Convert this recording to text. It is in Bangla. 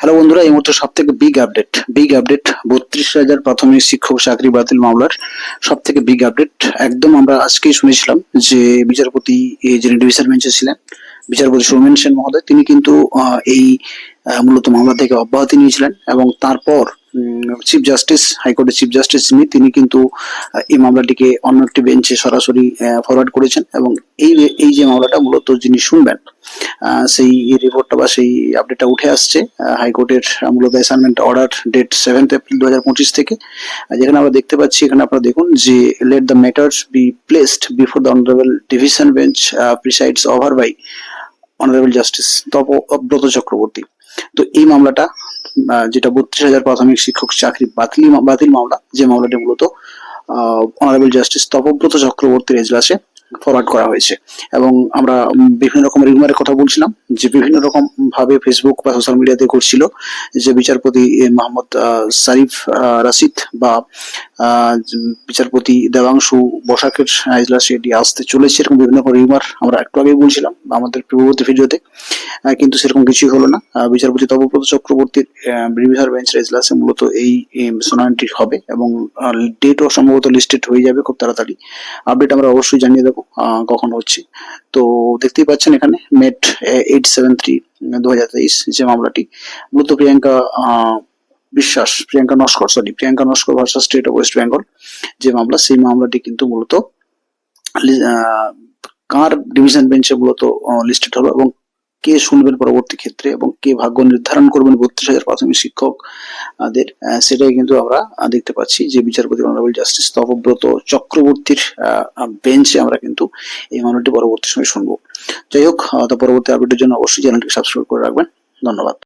হ্যালো বন্ধুরা, এই মুহূর্তে সব থেকে বিগ আপডেট বিগ আপডেট বত্রিশ হাজার প্রাথমিক শিক্ষক চাকরি বাতিল মামলার সব থেকে বিগ আপডেট একদম আমরা আজকেই শুনেছিলাম যে বিচারপতি যিনি ডিভিশন বেঞ্চে ছিলেন, বিচারপতি সৌমেন সেন মহোদয়, তিনি কিন্তু এই মূলত মামলা থেকে অব্যাহতি নিয়েছিলেন এবং তারপর চিফ জাস্টিস হাইকোর্টের চিফ জাস্টিস যিনি, তিনি কিন্তু এই মামলাটিকে অন্য একটি বেঞ্চে সরাসরি ফরওয়ার্ড করেছেন এবং এই এই যে মামলাটা মূলত যিনি শুনবেন সেই রিপোর্টটা বা সেই আপডেটটা উঠে আসছে হাইকোর্টের মূলত assignment order date seventh April দু হাজার পঁচিশ থেকে যেখানে আমরা দেখতে পাচ্ছি, এখানে আপনারা দেখুন যে let the matters be placed before the honourable division bench presides over by honourable justice Tapabrata Chakraborty. তো এই মামলাটা যেটা বত্রিশ হাজার প্রাথমিক শিক্ষক চাকরি বাতিল বাতিল মামলা, যে মামলাটি মূলত অনারেবল জাস্টিস তপব্রত চক্রবর্তীর এজলাসে ফরওয়ার্ড করা হয়েছে। এবং আমরা বিভিন্ন রকমের রিমারের কথা বলছিলাম। যে বিভিন্ন রকম ভাবে ফেসবুক বা সোশ্যাল মিডিয়াতে করছিল যে বিচারপতি মোহাম্মদ সারিফ রাশিদ বা বিচারপতি দেবাংশু বসাকের এজলাসে এটি আসতে চলেছে। এরকম বিভিন্ন রকম রিউমার আমরা একটু আগেই বলছিলাম আমাদের পূর্ববর্তী ভিডিওতে। কিন্তু সেরকম কিছুই হলো না। বিচারপতি তপব্রত চক্রবর্তীর রিভিউসার বেঞ্চের এজলাসে মূলত এই শুনানিটি হবে এবং ডেটও সম্ভবত লিস্টেড হয়ে যাবে খুব তাড়াতাড়ি। আপডেট আমরা অবশ্যই জানিয়ে দেবো কখন হচ্ছে। তো দেখতেই পাচ্ছেন এখানে মেট এইট সেভেন থ্রি দু তেইশ যে মামলাটি। মূলত Priyanka Biswas, Priyanka Naskar sorry Priyanka Naskar versus state of West Bengal যে মামলা, সেই মামলাটি কিন্তু মূলত কার ডিভিশন বেঞ্চে মূলত লিস্টেড হলো এবং কে শুনবেন পরবর্তী ক্ষেত্রে এবং কে ভাগ্য নির্ধারণ করবেন বত্রিশ হাজার প্রাথমিক শিক্ষকদের সেটাই কিন্তু আমরা দেখতে পাচ্ছি যে বিচারপতি অনারেবল জাস্টিস তপব্রত চক্রবর্তীর বেঞ্চে আমরা কিন্তু এই মামলাটি পরবর্তী সময় শুনব। যাই হোক তো পরবর্তী আপডেটের জন্য অবশ্যই চ্যানেলটি সাবস্ক্রাইব করে রাখবেন। ধন্যবাদ।